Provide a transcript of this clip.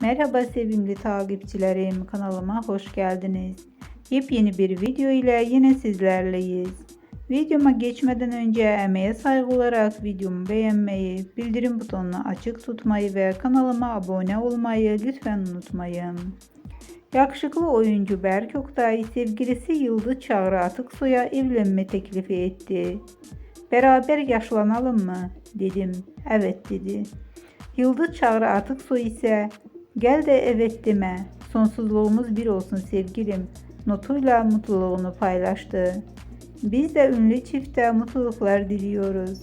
Merhaba sevimli takipçilerim, kanalıma hoş geldiniz. Yepyeni bir video ile yine sizlerleyiz. Videoma geçmeden önce emeğe saygı olarak videomu beğenmeyi, bildirim butonunu açık tutmayı ve kanalıma abone olmayı lütfen unutmayın. Yakışıklı oyuncu Berk Oktay sevgilisi Yıldız Çağrı Atıksoy'a evlenme teklifi etti. Beraber yaşlanalım mı? dedim. Evet dedi. Yıldız Çağrı Atıksoy ise gel de evet deme. Sonsuzluğumuz bir olsun sevgilim. Notuyla mutluluğunu paylaştı. Biz de ünlü çifte mutluluklar diliyoruz.